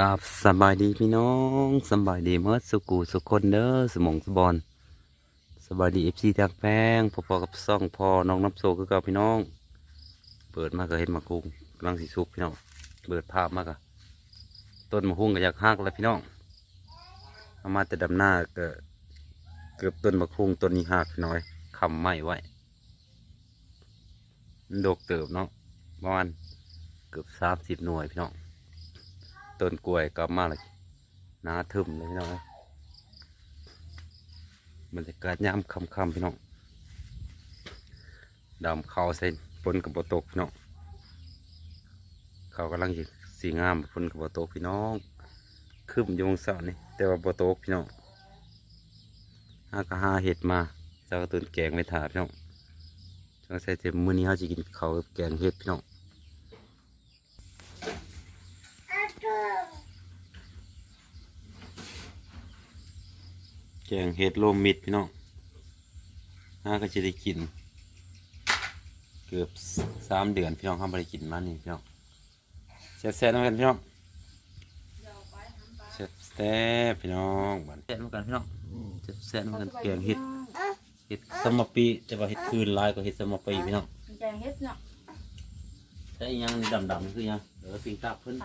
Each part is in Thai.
กับสบายดีพี่น้องสบายดีเมื่อสุกูสุกคนเด้อสมองสบอนสบายดีเอฟซีทางแป้งพอๆกับซ่องพอน้องน้ำโซคือเก่าพี่น้อง เปิดมาก็เห็นมะกุงกำลังสีสุกพี่น้องเปิดภาพมากอะต้นมะคุงก็อยากหักแล้วพี่น้องเอามาแต่ดำหน้าก็เกือบต้นมะคุงต้นนี้หักน้อยคำไม่ไว้มันดกเติบเนาะประมาณเกือบสามสิบหน่วยพี่น้อง ต้นกล้วยกลับมาเลยหนาทึมเลยพี่น้องบรรยากาศยามค่ำๆพี่น้องดำเขาใส่ฝนกับบตกพี่น้องเขากำลังสิสีงามฝนกับบตกพี่น้องคืมอยงเสานี่แต่ว่าบตกพี่น้องหากะหาเห็ดมาเจ้าก็ตื่นแกงไม่ถาพี่น้องจังใส่เต็มมือนี้เขาจะกินเขาแกงเห็ดพี่น้อง แกงเห็ดโลมมิดพี่น้องน่าก็จะได้กิน เกือบสามเดือนพี่น้องเขาไม่ได้กินมานี่พี่น้องแซ่บแซ่บๆกันพี่น้องแซ่บแซ่บพี่น้องบันแซ่บเหมือนกันพี่น้องแซ่บแซ่บเหมือนกันแกงเห็ดเห็ดสมปีแต่ว่าเห็ดคืนหลายกว่าเห็ดสมปีพี่น้องแกงเฮ็ดเนาะใช่ยังนี่ดำๆนี่คือยังเออปิ้งตับเพิ่น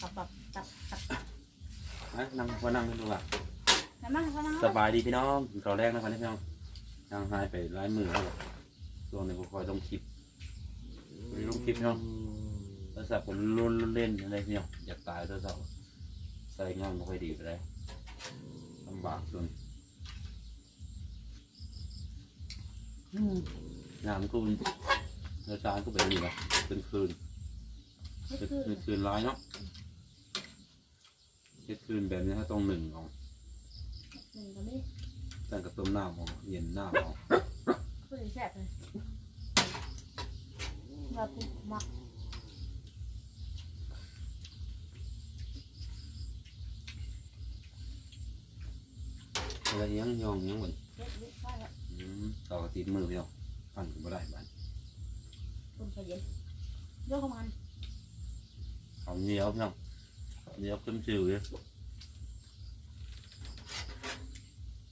ตับตับตับตับนะนั่งพอนั่งให้ดูอะเห็นไหมเขานั่งสบายดีพี่น้องกินข้าวแรกนะครับพี่น้องยังหายไปหลายมือแล้วแบบช่วงนี้ผมคอยลงคลิปไม่ได้ลงคลิปพี่น้องโทรศัพท์ผมลุ้นเล่นอะไรพี่น้องอยากตายโทรศัพท์ใส่งานไม่ค่อยดีไปเลยลำบากจนอืมงานก็เนื้อจานก็เป็นอย่างนี้นะเป็นคืนเฮ็ดเป็นคือเป็นคืนร้ายเนาะ เช็ดคืนแบบนี้ถ้าต้องหนึ่งเอาหนึ่งก็ไม่ตั้งกับต้มน้ำเอาเย็นน้ำเอาก็เลยแซ่บเลยมาปุ๊บมักอะไรยังยองยังเหมือนเฮ็ดเฮ็ดได้แล้วอืมต่อกับตีนมือพี่น้องปั่นก็บ่ได้บ้านต้มไฟเย็นเยอะเข้ามันเขาเหนียวพี่น้อง เหนียวขึ้นชิวเลย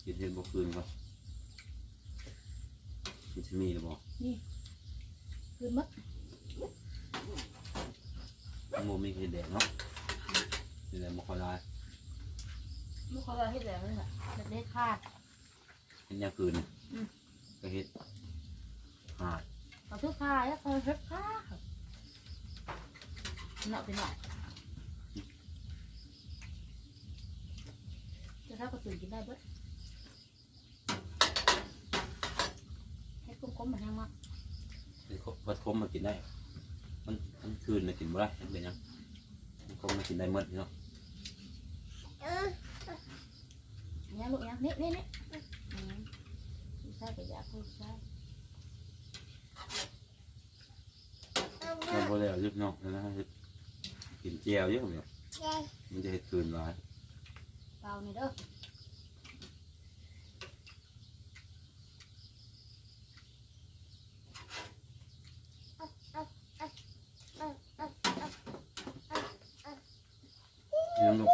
กินเห็นบ่คืนก็มันจะมีหรือบ่คือมัดโมมีเห็ดแดงเนาะเห็ดแดงบ่ค่อยได้ลูกเขาเราเฮ็ดแล้วนี่แหละเฮ็ดเฮ็ดขาดเห็ดยามคืนนี่อืมก็เห็ดหาดเขาทุกขาแล้วเขาเฮ็ดขาดเนาะเป็นหน่อย จะถ้าก็ตื่นกินได้เบิดให้คุ้มๆมันยังมากเห็ดพัดคมมากินได้ มันมันคืนน่ะกินบ่ได้มันเป็นหยังมันคมมากินได้หมดพี่น้องเนี่ยลูกเนี่ยนี่นี่นี่อืมผู้ชายกับยาผู้ชายมันบ่แล้วยึดน้องนะเฮ็ดกินแจ่วเยอะเนี่ยมันจะเห็ดคืนหลาย เปล่านี่เด้อยังลูก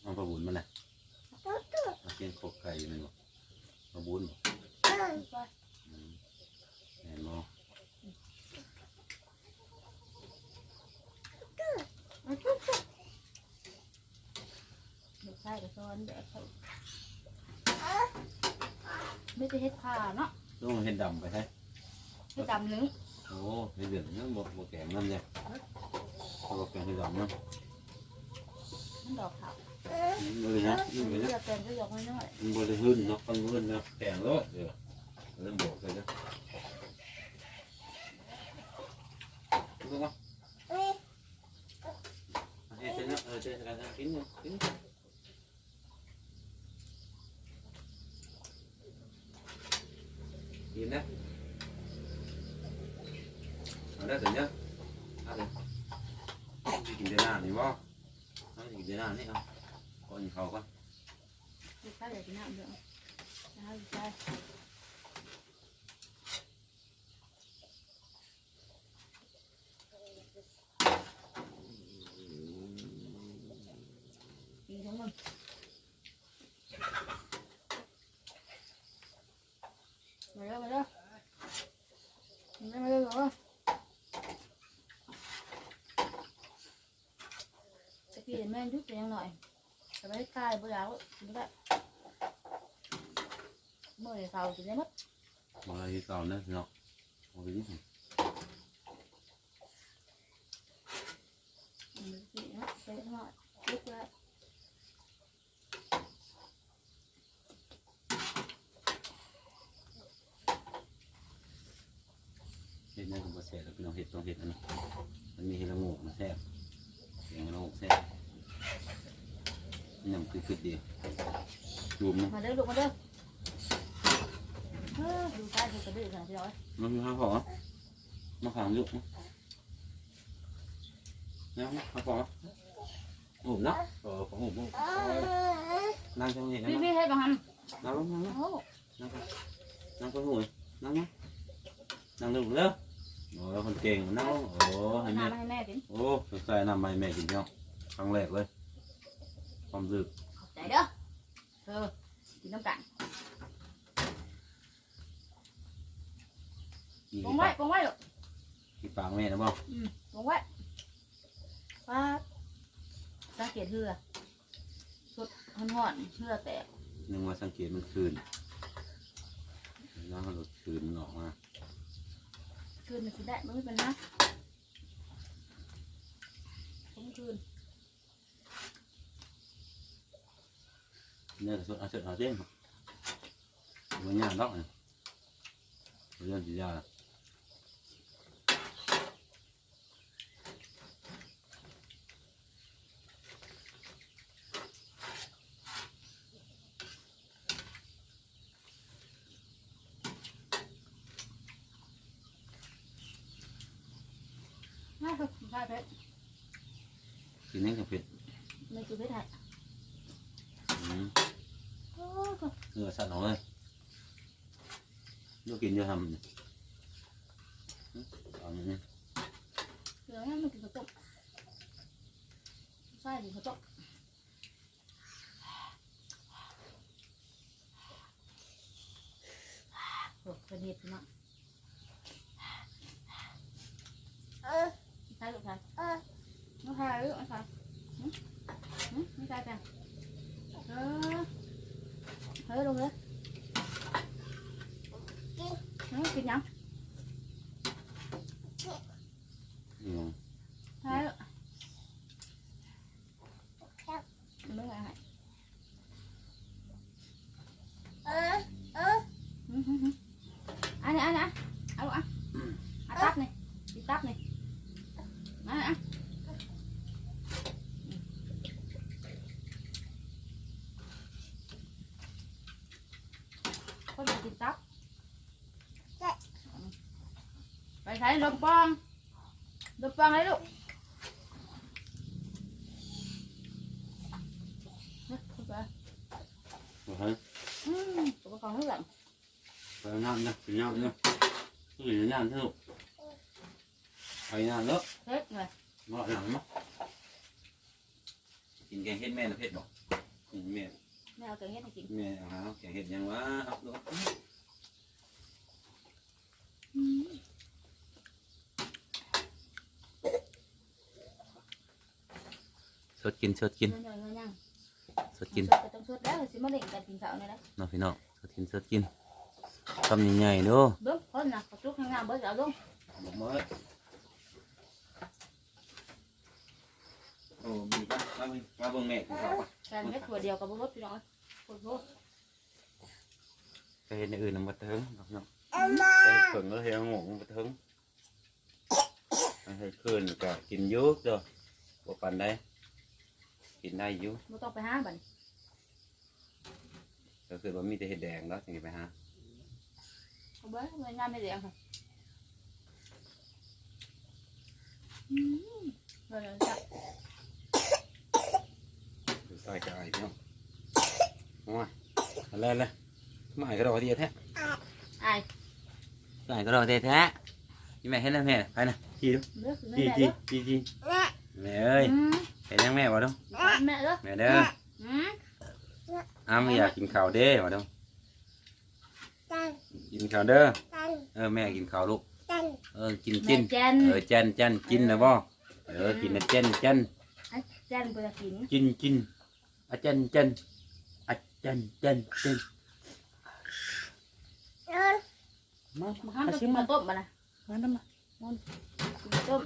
เอาปลาบุญมาเลยเอาเกียงโคกไก่อยู่นี่บ่ปลาบุญบ่อืมแม่นบ่ ลูกชายกับซ้อนแบบเขาไม่ได้เฮ็ดผ้าเนาะต้องเห็ดดำไปใช่เฮ็ดดำหนึ่งโอ้เห็ดเหลืองนั่นบ่บ่แกงนั่นเลยเขาบอกแกงเห็ดดำเนาะมันดอกขาวอืมเลยนะนี่เลยนะเลือกแกงก็ยกน้อยมันบ่ได้หื้นเนาะมันหื้นเนาะแกงเลยเออเริ่มบอกเลยนะรู้ป่ะเฮ้ยเจ๊นะเออเจ๊กันนะกินเนี่ยกินกินนะเอาได้ถึงเนี่ยเอาเลยกินเดือนหน้านี่บ่เอากินเดือนหน้านี่เอาก่อนเขาก่อนๆลูกชายอยากกินน้ำเยอะ เอาลูกชายกินทั้งหมดมาเร็วมาเร็วมาเร็วมาเร็วมาจะกิน แม่ยุบไปยังหน่อยแต่ไม่ได้คายบ่แล้วกินได้เมื่อเช้ากินได้มั้ยมาอะไรที่เก่านะพี่น้องมาไปนี่อืมกินนะเสร็จหน่อยลุกแล้วเห็ดนั่นก็บ่แซ่บแล้วพี่น้องเห็ดต้องเห็ดอันนี้มันมีเห็ดละโงกมันแซ่บเสียงละโงกแซ่บนี่มัน คือคือดีดูมั้ยมาเด้อลูกมาเด้อเออดูใต้ดูกระดือกันพี่น้อยมันมีข้าวหอมมาขังยุกมั้ยเนี่ยข้าวหอมโอ้เนาะเออของผมนั่งตรงนี้นะพี่พี่ให้บังคับนั่งลงนั่งลงโอ้นั่งไปนั่งไปหูยนั่งนะนั่งดูเร็วโอ้คนเก่งนั่งลงโอ้ให้แม่น้ำให้แม่กินโอ้ใส่น้ำใหม่แม่กินเนาะครั้งแรกเลยความรู้สึกขอบใจ เด้อเออกินน้ำกันมีปงไว้ปงไว้ลูกที่ปากแม่นะบ่อืมปงไว้ว่าสังเกตเหือสดห่อนๆเหือแตกนึกว่าสังเกตมันคืนแล้วมันหลุดคืนมันออกมาคืนมันสิได้มันไม่เป็นนะผมคืน เนี่ยสดเอาสดเอาเส้นมันยากดอ กเนี่ยเรื่องที่ยากน่าจะใช่เพชร กินนี่กับเผ็ด ไม่คือเพชรไทย อืม โอ้ก็ เนื้อสัตว์เอาเลยลูกกินจะทำเนี่ยเอาอย่างนี้ เหลืองั้นมันกินข้าวต้มใช่กินข้าวต้มโอ้เป็นเห็ดพี่น้องใช่ลูกชายไม่ใช่ลูกไม่ใช่หืมหืมไม่ใช่จ้ะเออเฮ้ยลงเลยหืมกินยัง อืม ใช่ลูกไม่ไงหืมหืมหืมอันนี้อันนี้เอาลูกอะอะตับนี่กินตับนี่มาอะ คนจะกินตับไปใช้ลมปองลมปองเลยลูกเฮ้ยเข้าไปเอาให้อืมตัวกองเรื่องไปน้ำนะไปน้ำนะกินน้ำเถอะไปน้ำเนาะเฮ็ดเลยเหมาะหนังมั้งกินแกงเห็ดแม่นะเผ็ดบอกกินแม่ แม่เอาแกงเฮ็ดให้กินแม่เอาหาแกงเห็ดยังวะครับลูกอืมสดกินสดกินเงินยังเงินยังสดกินสดก็ต้องสดแล้วสิมาเล่นกันกินข้าวนี่นะเน้องพี่น้องสดกินสดกินทำใหญ่ๆเด้อ เบิ้งคนน่ะกระจุกข้างหน้าเบิ้งเอาลง บอกมา เลยโอ้มีปะมาเบิ่งมาเบิ่งแม่กินข้าวปะแกงเฮ็ดถั่วเดียวกับบ่รสพี่น้องโคตรโหไปเห็นในอื่นน่ะมาเถิงเนาะเนาะไปเขิงแล้วเห็นงงมาเถิงให้คืนก็กินเยอะเด้อบ่ปานใดกินได้อยู่บ่ต้องไปหาบัดนี้ก็คือว่ามีแต่เห็ดแดงแล้วจังสิไปหาเอาเบิ้งเงินงานไม่เลี้ยงค่ะอืมเงินจ้ะดูใส่กายเนาะโอ้ยอะไรเลยไม่ก็รอเดียวแท้ไอ้ไม่ก็รอเดียวแท้นี่แม่เห็นแล้วแม่ไปนะจีดูเลือกจีแม่จีเด้อจีจีแม่เอ้ยอืมเห็นยังแม่วะ ดูแม่เด้อแม่เด้ออืมอ้าไม่อยากกินข้าวเด้วะดูกินข้าวเด้อเออแม่กินข้าวลูกเออกินแม่กินแจนเออเจนเจนกินนะบ่เอ อกินนะเจนเจนไอ้แจนเบื่อกินกินกินอาเจนเจนอาเจนเจนเจนมามาห้ามมาจะชิกิมนมามาต้มมานะมาน้ำมากินต้ม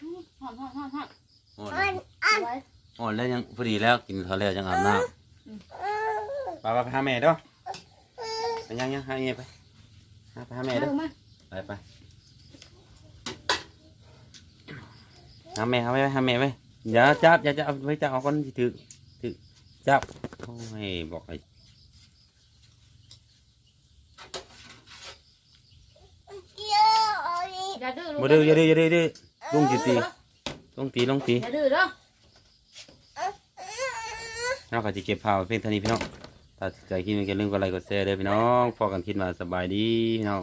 อืมหอมหอมหอมหอมโอ้เอาไว้โอ้แล้วยังพอดีแล้วกินข้าวแล้วยังอาบน้ำไปไปไปหาแม่เด้อไปยังยังหาแม่ไปหาไปหาแม่เด้อเอามาไปไปหาแม่หาแม่หาแม่ไป อย่าจับอย่าจับไว้จับเอาคนที่ถือถือจับโอ้ยบอกไอ้อย่าดื้อลูกมาดื้ออย่าดื้ออย่าดื้อดื้อลุงจีตีลุงตีลุงตีอย่าดื้อเด้อเราก็จะเก็บผ้าไว้เพียงเท่านี้พี่น้องถ้าใจคิดมันก็ลืมกดไลค์กดแชร์เด้อพี่น้องพอกันคิดมาสบายดีพี่น้อง